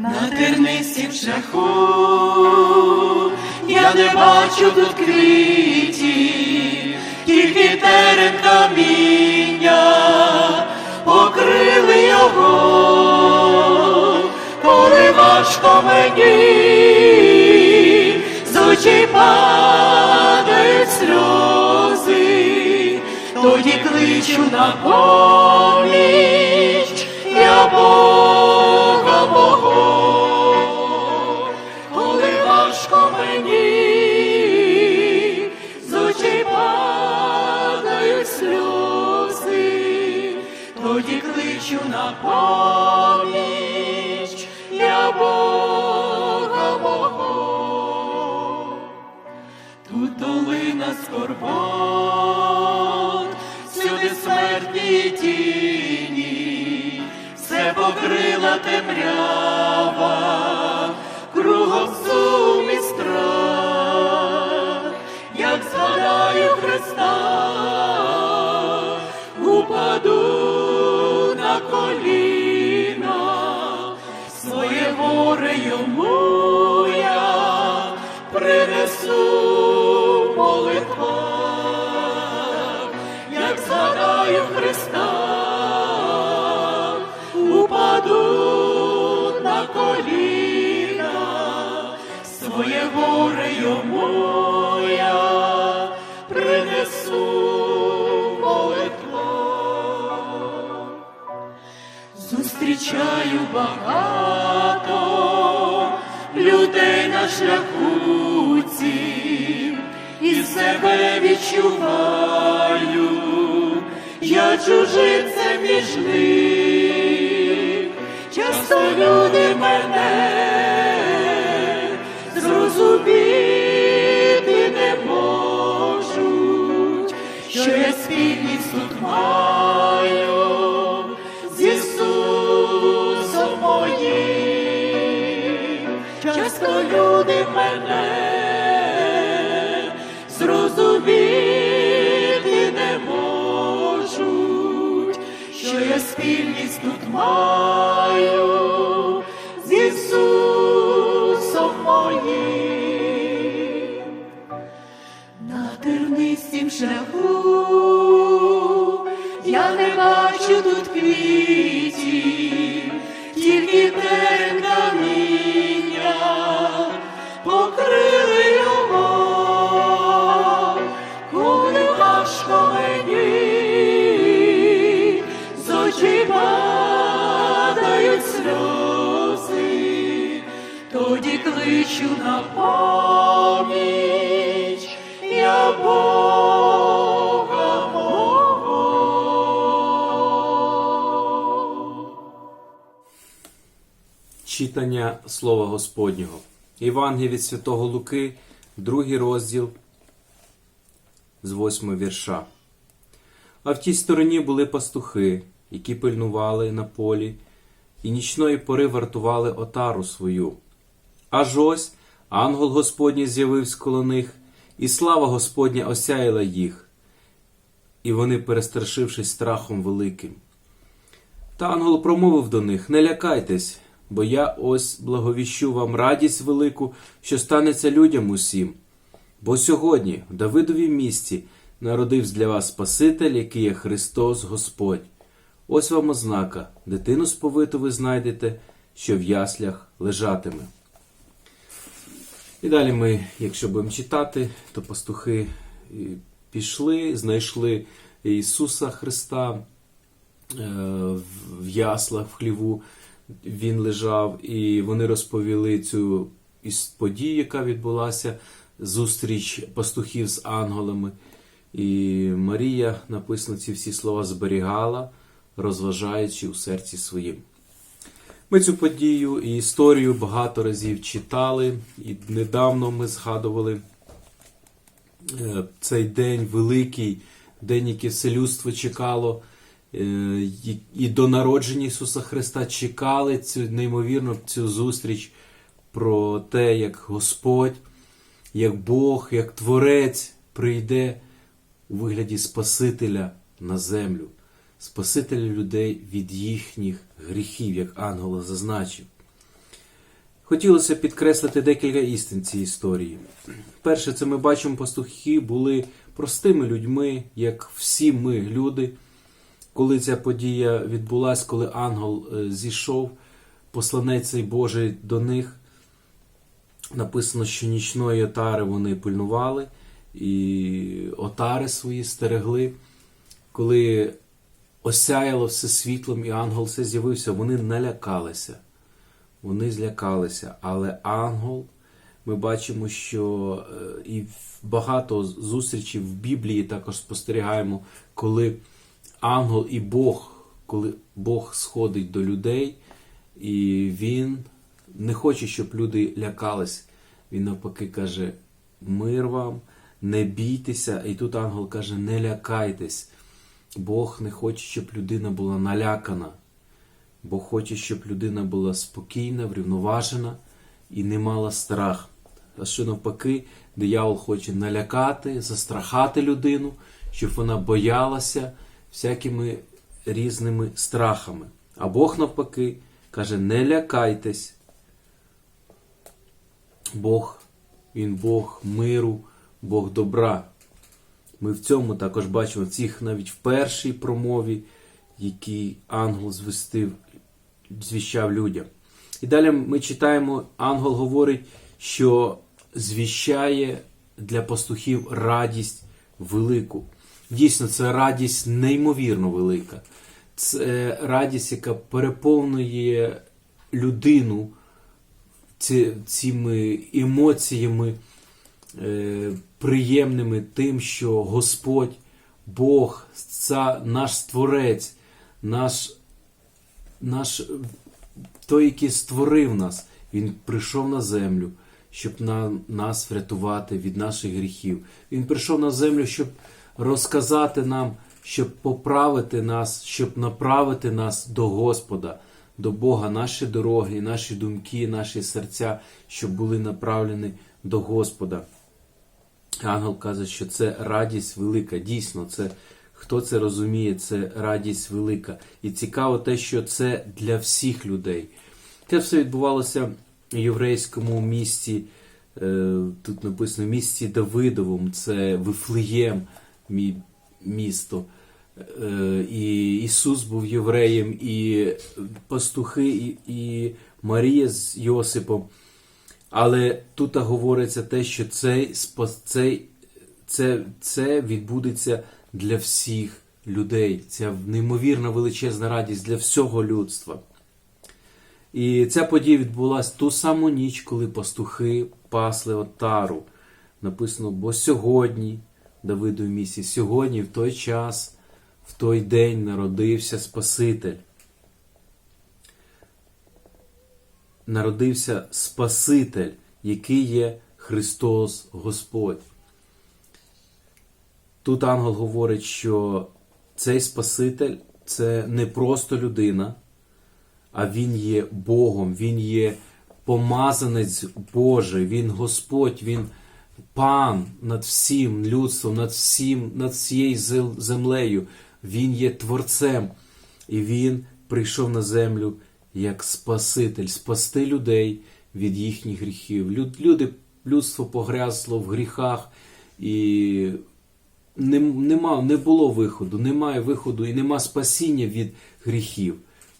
На тернистім шляху я не бачу тут квітів, тільки терен каміння покрили його, коли важко мені, з очей падають сльози, тоді кличу на поміч, я Бога мого, коли важко мені, з очей падають сльози, тоді кличу на поміч, я Бога мого. Тут долина скорбот, покрила темрява, кругом сум і страх, як згадаю Христа, упаду на коліна, своє горе йому я принесу в молитвах, як згадаю Христа, упаду на коліна, своє горе йому я принесу в молитвах. Зустрічаю багато людей на шляху цім, і себе відчуваю, я чужинцем між них, часто люди мене спільність тут маю з Ісусом моїм. На тернистім шляху я не бачу тут квітів, тільки терен Читання Слова Господнього. Євангеліє від Святого Луки, другий розділ з восьмого вірша. А в тій стороні були пастухи, які пильнували на полі, і нічної пори вартували отару свою. Аж ось ангел Господній з'явився коло них, і слава Господня осяяла їх, і вони, перестрашившись страхом великим. Та ангел промовив до них: Не лякайтесь, бо я ось благовіщу вам радість велику, що станеться людям усім. Бо сьогодні, в Давидовім місті, народився для вас Спаситель, який є Христос Господь. Ось вам ознака, дитину сповиту ви знайдете, що в яслях лежатиме. І далі ми, якщо будемо читати, то пастухи е, пішли, знайшли Ісуса Христа е, в яслах, в хліву він лежав, і вони розповіли цю подію, яка відбулася, зустріч пастухів з ангелами. І Марія написано ці всі слова зберігала, розважаючи у серці своїм. Ми цю подію і історію багато разів читали, і недавно ми згадували е, цей день великий, день, який все людство чекало, і- і до народження Ісуса Христа чекали цю неймовірно цю зустріч про те, як Господь, як Бог, як Творець прийде у вигляді Спасителя на землю, Спасителя людей від їхніх гріхів, як ангел зазначив. Хотілося підкреслити декілька істин цієї історії. Перше, це ми бачимо, пастухи були простими людьми, як всі ми, люди. Коли ця подія відбулася, коли ангел е, зійшов, посланець Божий до них, написано, що нічної отари вони пильнували, і отари свої стерегли. Коли осяяло все світлом, і ангел все з'явився, вони налякалися. Вони злякалися, але ангел, ми бачимо, що е, і багато зустрічей в Біблії також спостерігаємо, коли ангел і Бог, коли Бог сходить до людей, і він не хоче, щоб люди лякались. Він навпаки каже: мир вам, не бійтеся. І тут ангел каже: не лякайтесь. Бог не хоче, щоб людина була налякана. Бог хоче, щоб людина була спокійна, врівноважена і не мала страх. А що навпаки, диявол хоче налякати, застрахати людину, щоб вона боялася всякими різними страхами. А Бог навпаки каже: не лякайтесь. Бог, Він Бог миру, Бог добра. Ми в цьому також бачимо цих навіть в першій промові, який ангел звістив, звіщав людям. І далі ми читаємо, ангел говорить, що звіщає для пастухів радість велику. Дійсно, це радість неймовірно велика. Це радість, яка переповнює людину цими емоціями е, приємними тим, що Господь, Бог, ця, наш Творець, наш, наш той, який створив нас, Він прийшов на землю, щоб на, нас врятувати від наших гріхів. Він прийшов на землю, щоб розказати нам, щоб поправити нас, щоб направити нас до Господа, до Бога, наші дороги, наші думки, наші серця, щоб були направлені до Господа. Ангел каже, що це радість велика. Дійсно, це хто це розуміє, це радість велика. І цікаво те, що це для всіх людей. Це все відбувалося в єврейському місті. е, Тут написано місті Давидовому, це Вифлеєм, мі- місто. Е, І Ісус був євреєм, і пастухи, і, Марія з Йосипом. Але тут говориться те, що цей, цей, це, це відбудеться для всіх людей. Ця неймовірна величезна радість для всього людства. І ця подія відбулася ту саму ніч, коли пастухи пасли отару. Написано, бо сьогодні, Давиду місці, сьогодні, в той час, в той день народився Спаситель. Народився Спаситель, який є Христос Господь. Тут ангел говорить, що цей Спаситель це не просто людина, а Він є Богом, Він є помазанець Божий, Він Господь, Він пан над всім людством, над всім, над всією землею. Він є Творцем, і Він прийшов на землю як Спаситель, спасти людей від їхніх гріхів. Люд- Люди, людство погрязло в гріхах і не, нема, не було виходу, немає виходу і нема спасіння від гріхів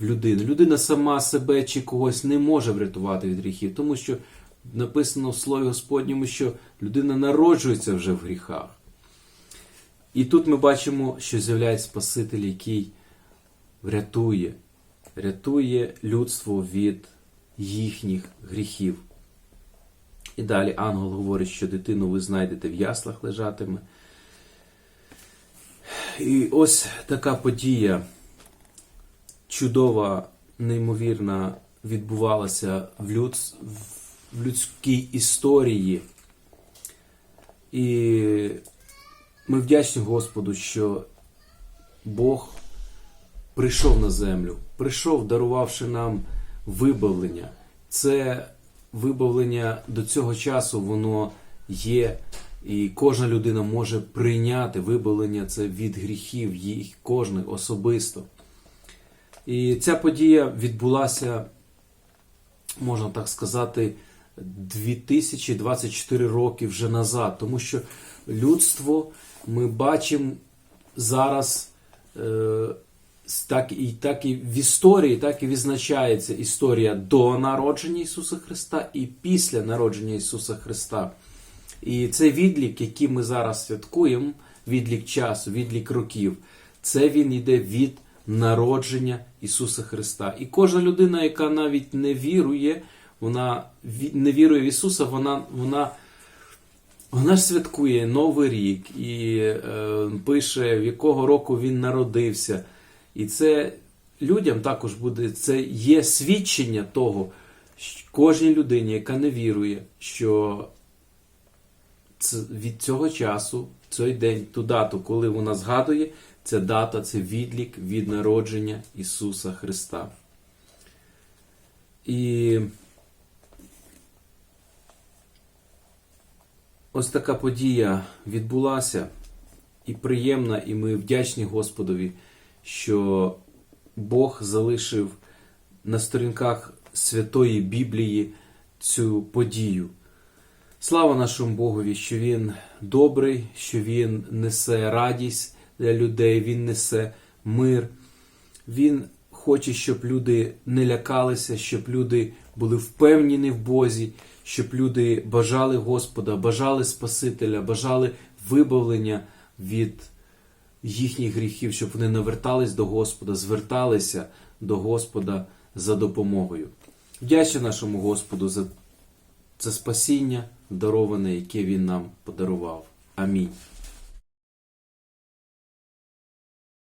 в людини. Людина сама себе чи когось не може врятувати від гріхів, тому що написано в Слові Господньому, що людина народжується вже в гріхах. І тут ми бачимо, що з'являється Спаситель, який врятує, рятує людство від їхніх гріхів. І далі ангел говорить, що дитину ви знайдете в яслах лежатиме. І ось така подія чудова, неймовірна, відбувалася в, люд... в людській історії. І ми вдячні Господу, що Бог прийшов на землю, прийшов, дарувавши нам вибавлення. Це вибавлення до цього часу, воно є, і кожна людина може прийняти вибавлення це від гріхів, їх кожний особисто. І ця подія відбулася можна так сказати, 2024 роки вже назад. Тому що людство ми бачимо зараз. Е, так і, так і в історії, так і відзначається історія до народження Ісуса Христа і після народження Ісуса Христа. І цей відлік, який ми зараз святкуємо, відлік часу, відлік років, це він йде від народження Ісуса Христа. І кожна людина, яка навіть не вірує, вона не вірує в Ісуса, вона, вона вона ж святкує Новий рік і е, пише, в якого року він народився. І це людям також буде, це є свідчення того, що кожній людині, яка не вірує, що від цього часу, цей день, ту дату, коли вона згадує, ця дата це відлік від народження Ісуса Христа. І ось така подія відбулася і приємна, і ми вдячні Господові, що Бог залишив на сторінках Святої Біблії цю подію. Слава нашому Богові, що Він добрий, що Він несе радість для людей, Він несе мир. Він хоче, щоб люди не лякалися, щоб люди були впевнені в Бозі, щоб люди бажали Господа, бажали Спасителя, бажали вибавлення від їхніх гріхів, щоб вони навертались до Господа, зверталися до Господа за допомогою. Вдячний нашому Господу за це спасіння, дароване, яке Він нам подарував. Амінь.